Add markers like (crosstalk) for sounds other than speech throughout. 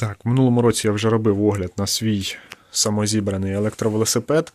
Так, в минулому році я вже робив огляд на свій самозібраний електровелосипед.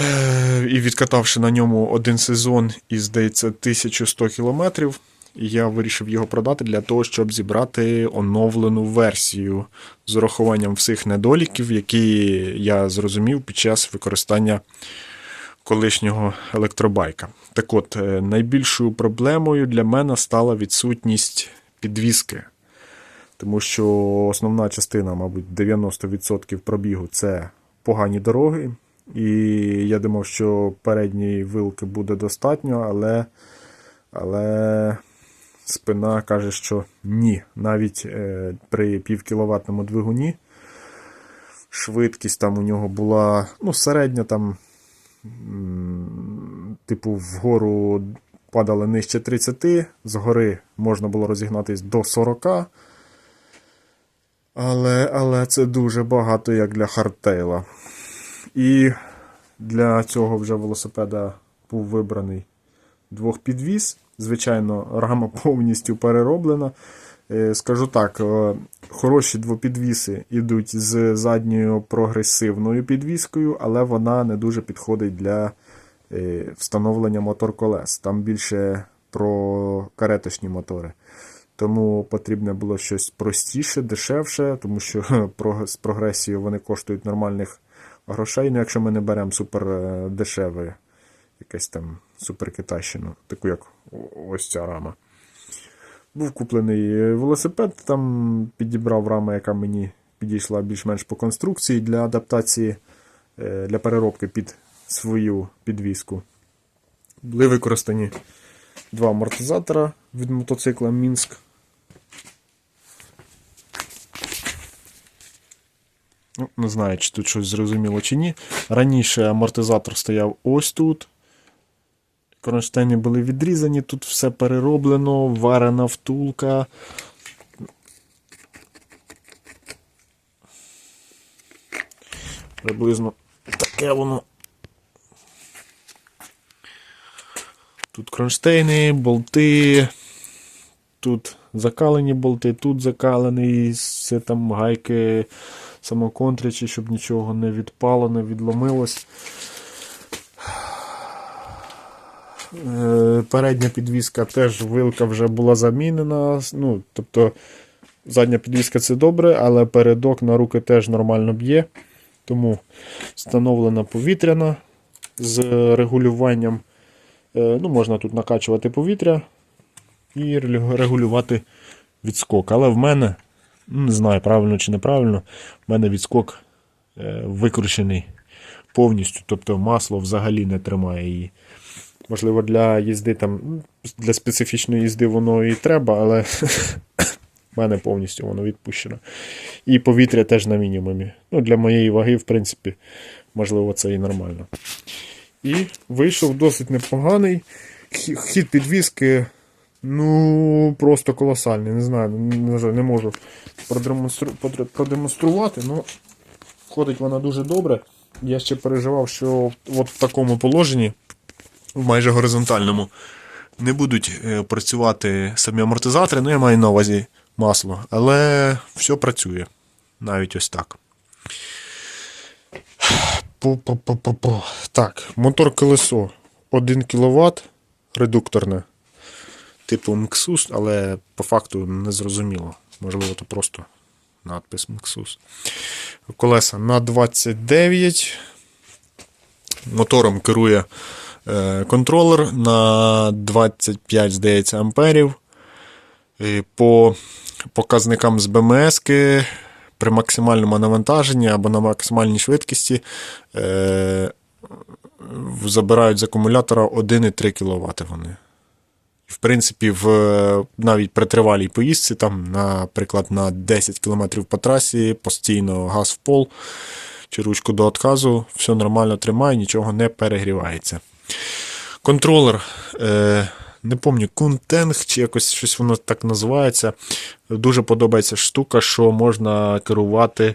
Е, І відкатавши на ньому один сезон і, здається, 1100 кілометрів, я вирішив його продати для того, щоб зібрати оновлену версію з урахуванням всіх недоліків, які я зрозумів під час використання колишнього електробайка. Так от, е, найбільшою проблемою для мене стала відсутність підвіски. Тому що основна частина, мабуть, 90% пробігу це погані дороги. І я думав, що передньої вилки буде достатньо, але, але спина каже, що ні. Навіть е, при півкіловатному двигуні швидкість там у нього була ну, середня, там, типу, вгору падали нижче 30, згори можна було розігнатись до 40. Але, але це дуже багато як для хардтейла. І для цього вже велосипеда був вибраний двохпідвіз. Звичайно, рама (laughs) повністю перероблена. Е, Скажу так, е, хороші двопідвіси йдуть з задньою прогресивною підвіскою, але вона не дуже підходить для е, встановлення мотор-колес. Там більше про кареточні мотори. Тому потрібно було щось простіше, дешевше, тому що (laughs) з прогресією вони коштують нормальних грошей. Ну, якщо ми не беремо супер е, дешеве, якесь там супер китайщину, таку як ось ця рама. Був куплений е, велосипед, там підібрав раму, яка мені підійшла більш-менш по конструкції для адаптації, е, для переробки під свою підвіску. Були використані два амортизатора від мотоцикла Мінськ. Ну, Не знаю, чи тут щось зрозуміло чи ні. Раніше амортизатор стояв ось тут. Кронштейни були відрізані, тут все перероблено, варена втулка. Приблизно таке воно. Тут кронштейни, болти. Тут закалені болти, тут закалений, все там гайки самоконтрячі, щоб нічого не відпало, не відломилось. Е, Передня підвіска теж вилка вже була замінена. Ну, тобто задня підвіска це добре, але передок на руки теж нормально б'є. Тому встановлена повітряна з регулюванням. Е, Ну, можна тут накачувати повітря і регулювати відскок. Але в мене, ну, не знаю, правильно чи неправильно, в мене відскок е, викручений повністю, тобто масло взагалі не тримає її. Можливо, для їзди там, ну, для специфічної їзди воно і треба, але в мене повністю воно відпущено. І повітря теж на мінімумі. Ну, для моєї ваги, в принципі, можливо, це і нормально. І вийшов досить непоганий. Хід підвіски, ну, просто колосальний. Не знаю, не, знаю, не можу продемонстру, продемонструвати, але ходить вона дуже добре. Я ще переживав, що от в такому положенні, в майже горизонтальному, не будуть е, працювати самі амортизатори, ну я маю на увазі масло, але все працює. Навіть ось так. Так, мотор колесо 1 кВт, редукторне. Типу Mxus, але по факту не зрозуміло. Можливо, то просто надпис Mxus. Колеса на 29. Мотором керує е, контролер на 25, здається, амперів. По показникам з БМС при максимальному навантаженні або на максимальній швидкості е, забирають з акумулятора 1,3 кВт вони. В принципі, в, навіть при тривалій поїздці, там, наприклад, на 10 км по трасі, постійно газ в пол чи ручку до отказу, все нормально тримає, нічого не перегрівається. Контролер, е, не пам'ятаю, Кунтенг чи якось щось воно так називається. Дуже подобається штука, що можна керувати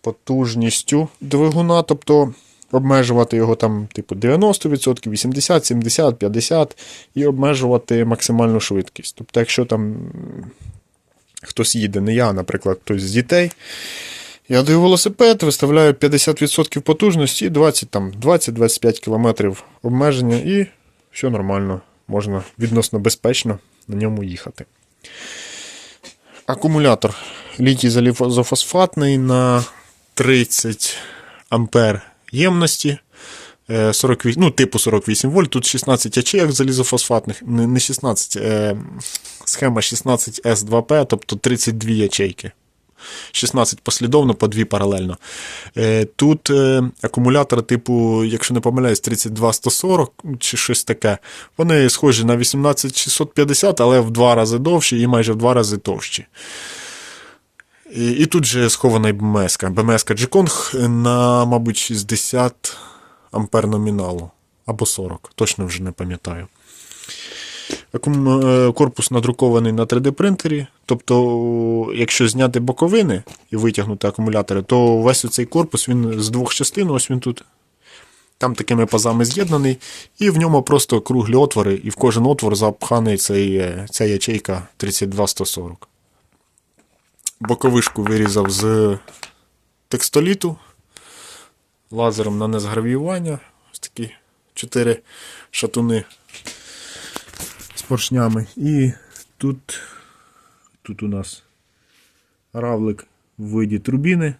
потужністю двигуна, тобто обмежувати його там, типу, 90%, 80, 70, 50% і обмежувати максимальну швидкість. Тобто, якщо там хтось їде, не я, наприклад, хтось з дітей. Я даю велосипед, виставляю 50% потужності і 20 там, 20-25 км обмеження, і все нормально. Можна відносно безпечно на ньому їхати. Акумулятор літій залізофосфатний на 30 ампер ємності. е, 48, ну, типу 48 вольт, тут 16 ячеїк залізофосфатних, не не 16, е, схема 16S2P, тобто 32 ячейки. 16 послідовно, по 2 паралельно. Е, Тут е, акумулятори, типу, якщо не помиляюсь, 32140 чи щось таке. Вони схожі на 18650, але в два рази довші і майже в два рази товщі. І, і тут же схована БМС. БМС G-Kong на, мабуть, 60 ампер номіналу. Або 40, точно вже не пам'ятаю. Е, Корпус надрукований на 3D принтері. Тобто, якщо зняти боковини і витягнути акумулятори, то весь цей корпус він з двох частин, ось він тут. Там такими пазами з'єднаний, і в ньому просто круглі отвори, і в кожен отвор запханий цей, е, ця ячейка 32140. Боковишку вирізав з текстоліту лазером нанес гравіювання. Ось такі чотири шатуни поршнями. І тут, тут у нас равлик в виді турбіни.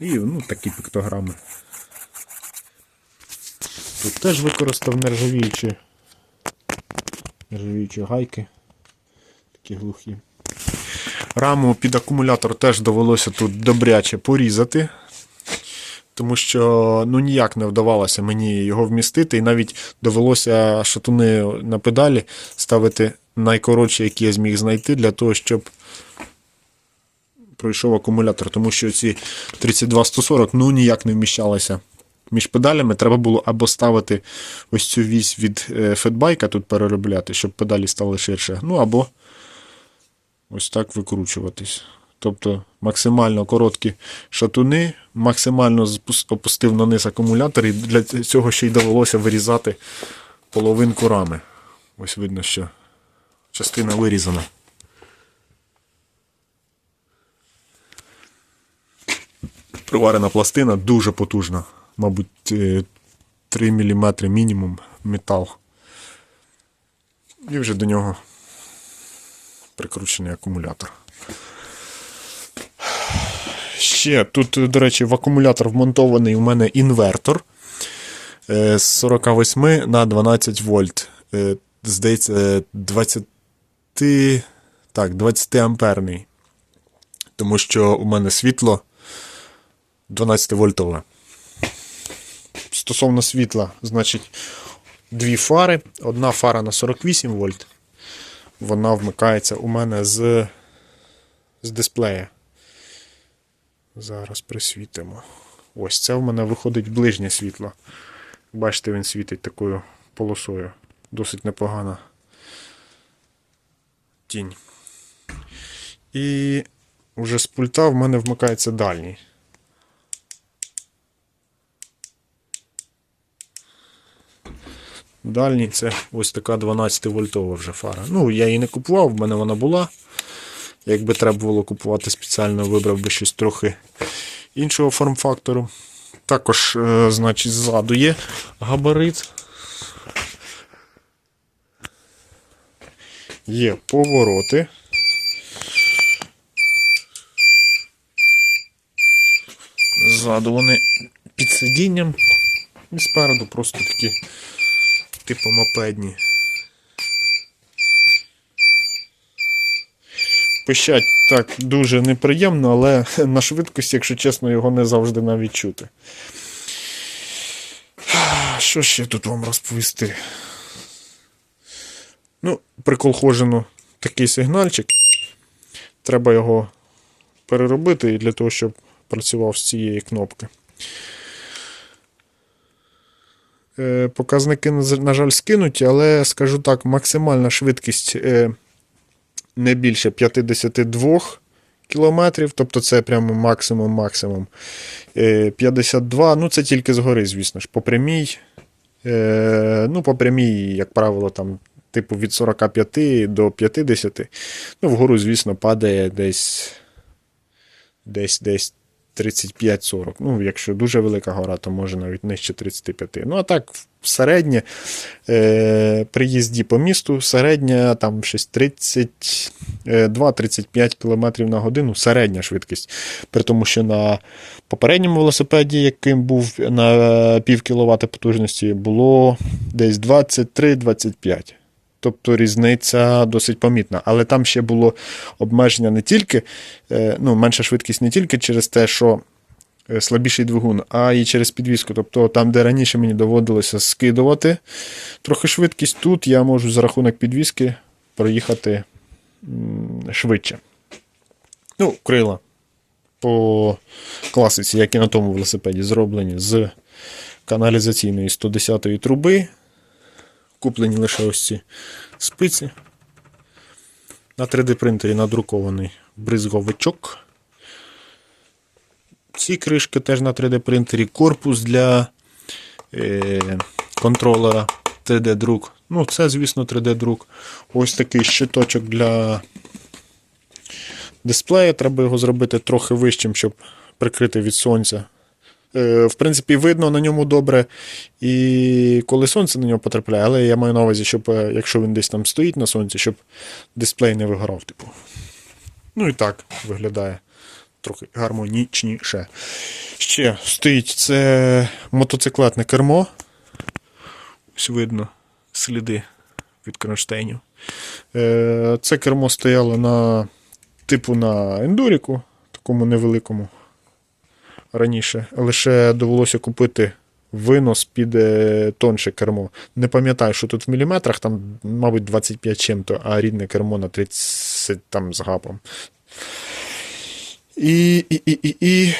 І ну, такі піктограми. Тут теж використав нержавіючі, нержавіючі гайки. Такі глухі. Раму під акумулятор теж довелося тут добряче порізати, тому що ну, ніяк не вдавалося мені його вмістити, і навіть довелося шатуни на педалі ставити найкоротші, які я зміг знайти, для того, щоб пройшов акумулятор, тому що ці 32140 ну, ніяк не вміщалися. Між педалями треба було або ставити ось цю вісь від е, фетбайка тут переробляти, щоб педалі стали ширше. Ну або ось так викручуватись. Тобто максимально короткі шатуни, максимально опустив на низ акумулятор, і для цього ще й довелося вирізати половинку рами. Ось видно, що частина вирізана. Приварена пластина дуже потужна. Мабуть, е, 3 мм мінімум метал. І вже до нього прикручений акумулятор. Ще тут, до речі, в акумулятор вмонтований у мене інвертор е, з 48 на 12 вольт. Е, Здається, 20, так, 20 амперний. Тому що у мене світло 12 вольтове. Стосовно світла, значить, дві фари. Одна фара на 48 вольт. Вона вмикається у мене з, з дисплея. Зараз присвітимо. Ось це в мене виходить ближнє світло. Бачите, він світить такою полосою. Досить непогана тінь. І вже з пульта в мене вмикається дальній. Дальній це ось така 12 вольтова вже фара. Ну, я її не купував, в мене вона була. Якби треба було купувати спеціально, вибрав би щось трохи іншого форм-фактору. Також, е, значить, ззаду є габарит. Є повороти. Ззаду вони під сидінням. І спереду просто такі типу мопедні. Пищать так дуже неприємно, але (laughs) на швидкості, якщо чесно, його не завжди навіть чути. (sighs) Що ще тут вам розповісти? Ну, при колхожину такий сигнальчик. Треба його переробити для того, щоб працював з цієї кнопки. Е, Показники, на на жаль, скинуті, але скажу так, максимальна швидкість е, не більше 52 кілометрів, тобто це прямо максимум-максимум. Е, 52, ну це тільки згори, звісно ж, по прямій. Е, ну, по прямій, як правило, там типу від 45 до 50. Ну, вгору, звісно, падає десь десь десь 35-40. Ну, якщо дуже велика гора, то може навіть нижче 35. Ну, а так, в середнє е, при їзді по місту, середня там щось 32-35 км на годину, середня швидкість. При тому, що на попередньому велосипеді, яким був на пів кіловата потужності, було десь 23-25. Тобто різниця досить помітна. Але там ще було обмеження не тільки, е, ну, менша швидкість не тільки через те, що е, слабіший двигун, а і через підвіску. Тобто там, де раніше мені доводилося скидувати трохи швидкість, тут я можу за рахунок підвіски проїхати швидше. Ну, крила по класиці, як і на тому велосипеді, зроблені з каналізаційної 110-ї труби. Куплені лише ось ці спиці. На 3D принтері надрукований бризговичок. Ці кришки теж на 3D принтері. Корпус для е, контролера 3D-друк. Ну, це, звісно, 3D-друк. Ось такий щиточок для дисплея. Треба його зробити трохи вищим, щоб прикрити від сонця. Е, В принципі, видно на ньому добре, і коли сонце на нього потрапляє, але я маю на увазі, щоб е, якщо він десь там стоїть на сонці, щоб дисплей не вигорав. Типу. Ну і так виглядає трохи гармонічніше. Ще стоїть це мотоциклетне кермо. Ось видно сліди від кронштейнів. Е, Це кермо стояло на типу на ендуріку, такому невеликому раніше. Лише довелося купити винос під е, тонше кермо. Не пам'ятаю, що тут в міліметрах, там, мабуть, 25 чим-то, а рідне кермо на 30 там з гапом. І, і, і, і, і...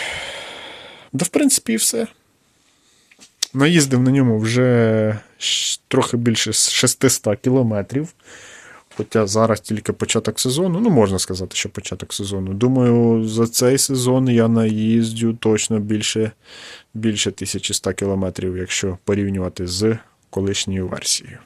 Да, в принципі, і все. Наїздив на ньому вже трохи більше 600 кілометрів. Хоча зараз тільки початок сезону, ну можна сказати, що початок сезону. Думаю, за цей сезон я наїздю точно більше, більше 1100 кілометрів, якщо порівнювати з колишньою версією.